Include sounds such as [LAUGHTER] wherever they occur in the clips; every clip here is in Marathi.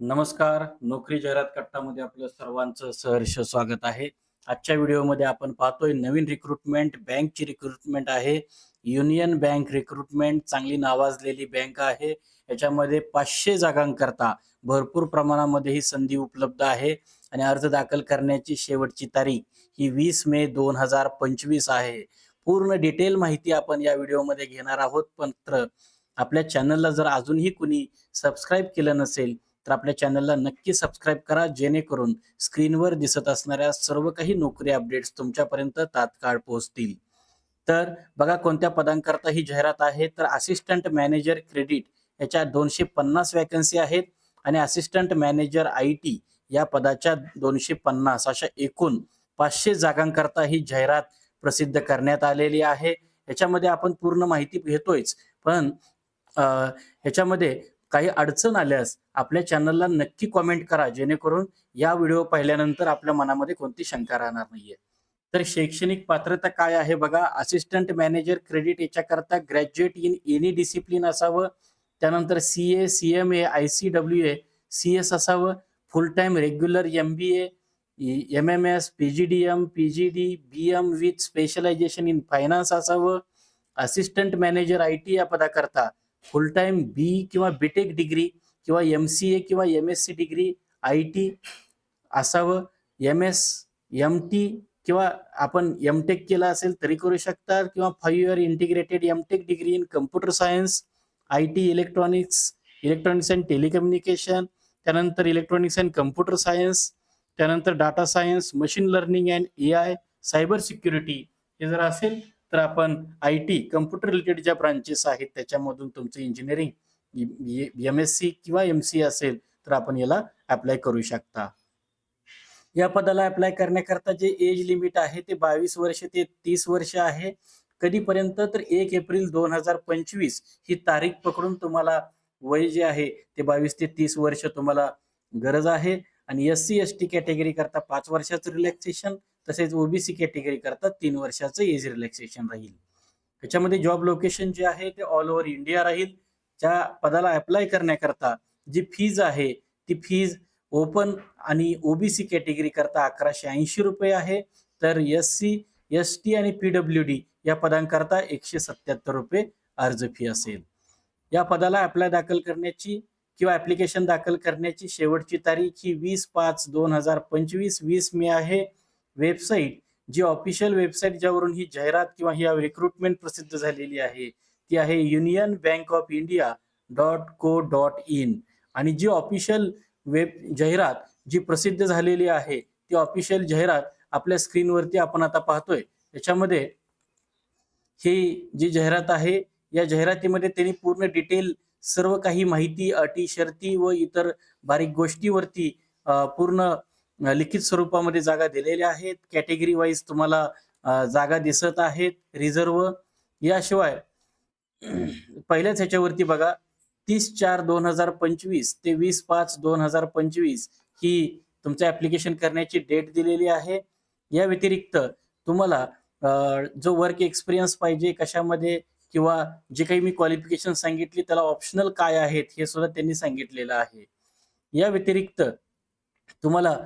नमस्कार. नोकरी जाहिरात कट्टामध्ये आपलं सर्वांचं सहर्ष स्वागत आहे. आजच्या व्हिडिओमध्ये आपण पाहतोय नवीन रिक्रुटमेंट बँकची रिक्रुटमेंट आहे. युनियन बँक रिक्रुटमेंट चांगली नावाजलेली बँक आहे. याच्यामध्ये पाचशे जागांकरता भरपूर प्रमाणामध्ये ही संधी उपलब्ध आहे. आणि अर्ज दाखल करण्याची शेवटची तारीख ही वीस मे दोन हजार पंचवीस आहे. पूर्ण डिटेल माहिती आपण या व्हिडिओमध्ये घेणार आहोत. पण आपल्या चॅनलला जर अजूनही कुणी सबस्क्राईब केलं नसेल तर आपल्या चॅनलला नक्की सबस्क्राईब करा जेणेकरून स्क्रीनवर दिसत असणाऱ्या सर्व काही नोकरी अपडेट्स तुमच्यापर्यंत तात्काळ पोहोचतील. तर बघा कोणत्या पदांकरता ही जाहिरात आहे. तर असिस्टंट मॅनेजर क्रेडिट याच्या दोनशे पन्नास वॅकन्सी आहेत आणि असिस्टंट मॅनेजर आय टी या पदाच्या दोनशे पन्नास अशा एकूण पाचशे जागांकरता ही जाहिरात प्रसिद्ध करण्यात आलेली आहे. याच्यामध्ये आपण पूर्ण माहिती घेतोयच. पण याच्यामध्ये ह्याच्यामध्ये काही अडचण आल्यास आपल्या चॅनलला नक्की कॉमेंट करा जेणेकरून या व्हिडिओ पाहिल्यानंतर आपल्या मनामध्ये कोणती शंका राहणार नाहीये. तर शैक्षणिक पात्रता काय आहे बघा असिस्टंट मॅनेजर क्रेडिट याच्याकरता ग्रॅज्युएट इन एनी डिसिप्लिन असावं त्यानंतर C A C M A I C W A C S असावं full time regular M B M M S P G D M P G D B M with specialisation in finance असावं असिस्टंट मॅनेजर आय टी या पदाकरता फुल टाइम बी किंवा बीटेक डिग्री किंवा एम सी ए किंवा M S C degree I T असावं. एम एस एम टी किंवा आपण एम टेक केला असेल तरी करू शकता किंवा five year integrated M tech degree in computer science I T electronics electronics and telecommunication त्यानंतर इलेक्ट्रॉनिक्स अँड कम्प्युटर सायन्स त्यानंतर data science machine learning and A I cyber security हे जर असेल तर आपण आय टी कम्प्युटर रिलेटेड ज्या ब्रांचेस आहेत त्याच्यामधून तुमचं इंजिनिअरिंग एम एस सी किंवा एम सी असेल तर आपण याला अप्लाय करू शकता. या पदाला अप्लाय करण्याकरता जे एज लिमिट आहे ते बावीस वर्ष ते तीस वर्ष आहे. कधीपर्यंत? तर एक एप्रिल दोन हजार पंचवीस ही तारीख पकडून तुम्हाला वय जे आहे ते बावीस ते तीस वर्ष तुम्हाला गरज आहे. आणि S C S T category करता पाच वर्षाचं रिलॅक्सेशन तसेच ओबीसी कॅटेगरी करता तीन वर्षाचं एज रिलॅक्सेशन राहील. त्याच्यामध्ये जॉब लोकेशन जे आहे ते ऑल ओव्हर इंडिया राहील. ज्या पदाला अप्लाय करण्याकरता जी फीज आहे ती फीज ओपन आणि ओबीसी कॅटेगरी करता अकराशे ऐंशी रुपये आहे. तर एस सी एस टी आणि पीडब्ल्यू डी या पदांकरता एकशे सत्याहत्तर रुपये अर्ज फी असेल. या पदाला अप्लाय दाखल करण्याची किंवा ऍप्लिकेशन दाखल करण्याची शेवटची तारीख ही वीस पाच दोन हजार पंचवीस वीस मे आहे. वेबसाईट जी ऑफिशियल वेबसाईट ज्यावरून ही जाहिरात किंवा ही रिक्रुटमेंट प्रसिद्ध झालेली आहे ती आहे Union Bank of India dot co dot in आणि जी ऑफिशियल वेब जाहिरात जी प्रसिद्ध झालेली आहे ती ऑफिशियल जाहिरात आपल्या स्क्रीनवरती आपण आता पाहतोय. त्याच्यामध्ये ही जी जाहिरात आहे या जाहिरातीमध्ये त्यांनी पूर्ण डिटेल सर्व काही माहिती अटी शर्ती व इतर बारीक गोष्टीवरती पूर्ण लिखित स्वरूपामध्ये जागा दिलेल्या आहेत. कॅटेगरी वाईज तुम्हाला जागा दिसत आहेत. रिझर्व याशिवाय [CLEARS THROAT] पहिल्याच ह्याच्यावरती बघा. तीस चार दोन हजार पंचवीस ते वीस पाच दोन हजार पंचवीस ही तुमचं ऍप्लिकेशन करण्याची डेट दिलेली आहे. या व्यतिरिक्त तुम्हाला जो वर्क एक्सपिरियन्स पाहिजे कशामध्ये किंवा जे काही मी क्वालिफिकेशन सांगितली त्याला ऑप्शनल काय आहेत हे सुद्धा त्यांनी सांगितलेलं आहे. या व्यतिरिक्त तुम्हाला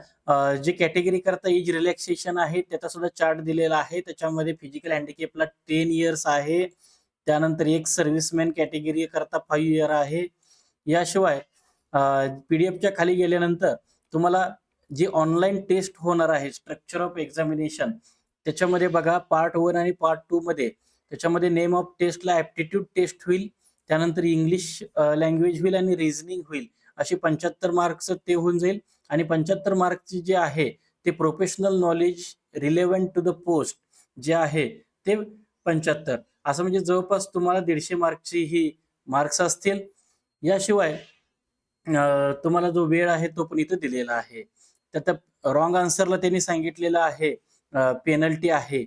जे कॅटेगरी करता एज रिलॅक्सेशन आहे त्याचा सुद्धा चार्ट दिलेला आहे. त्याच्यामध्ये फिजिकल हँडिकॅपला टेन इयर्स आहे. त्यानंतर एक सर्व्हिसमॅन कॅटेगरी करता फाईव्ह इयर आहे. याशिवाय पीडीएफच्या खाली गेल्यानंतर तुम्हाला जी ऑनलाईन टेस्ट होणार आहे स्ट्रक्चर ऑफ एक्झामिनेशन त्याच्यामध्ये बघा पार्ट वन आणि पार्ट टू मध्ये त्याच्यामध्ये नेम ऑफ टेस्टला ऍप्टिट्यूड टेस्ट होईल. त्यानंतर इंग्लिश लँग्वेज होईल आणि रिझनिंग होईल. असे पंच्याहत्तर मार्क्स ते होऊन जाईल. आणि पंच्याहत्तर मार्कची जे आहे ते professional knowledge relevant to the post जे आहे ते पंच्याहत्तर. असं म्हणजे जवळपास तुम्हाला दीडशे मार्कची ही मार्क्स असतील. याशिवाय तुम्हाला जो वेळ आहे तो पण इथं दिलेला आहे. त्यात रॉंग आन्सरला त्यांनी सांगितलेलं आहे पेनल्टी आहे.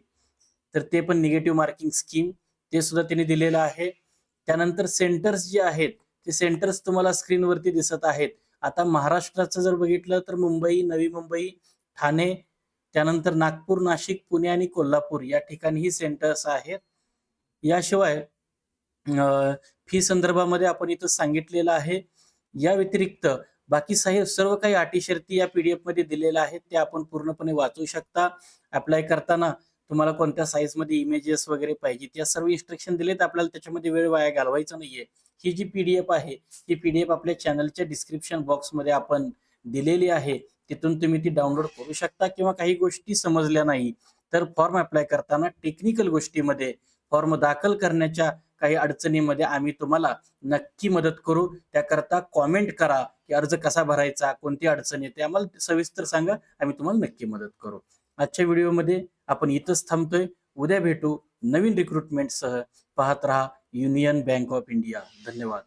तर ते पण निगेटिव्ह मार्किंग स्कीम ते सुद्धा त्यांनी दिलेलं आहे. त्यानंतर सेंटर्स जे आहेत ते सेंटर्स तुम्हाला स्क्रीनवरती दिसत आहेत. आता महाराष्ट्राचं जर बघितलं तर मुंबई नवी मुंबई ठाणे त्यानंतर नागपूर नाशिक पुणे आणि कोल्हापूर या ठिकाणी ही सेंटर्स आहेत. याशिवाय फी संदर्भामध्ये आपण इथं सांगितलेलं आहे. या व्यतिरिक्त बाकी साहेब सर्व काही अटी शर्ती या पीडीएफमध्ये दिलेल्या आहेत ते आपण पूर्णपणे वाचू शकता. अप्लाय करताना तुम्हाला कोणत्या साईजमध्ये इमेजेस वगैरे पाहिजे या सर्व इन्स्ट्रक्शन दिलेत आपल्याला त्याच्यामध्ये वेळ वाया घालवायचा नाहीये. ही जी पीडीएफ आहे ती पीडीएफ आपल्या चॅनलच्या डिस्क्रिप्शन बॉक्समध्ये आपण दिलेली आहे. तिथून तुम्ही ती डाउनलोड करू शकता किंवा काही गोष्टी समजल्या नाही तर फॉर्म अप्लाय करताना टेक्निकल गोष्टीमध्ये फॉर्म दाखल करण्याच्या काही अडचणीमध्ये आम्ही तुम्हाला नक्की मदत करू. त्याकरता कॉमेंट करा की अर्ज कसा भरायचा कोणती अडचण येते आम्हाला सविस्तर सांगा आम्ही तुम्हाला नक्की मदत करू. आजच्या व्हिडिओमध्ये आपण इथंच थांबतोय. उद्या भेटू नवीन रिक्रुटमेंटसह पाहत रहा युनियन बँक ऑफ इंडिया धन्यवाद.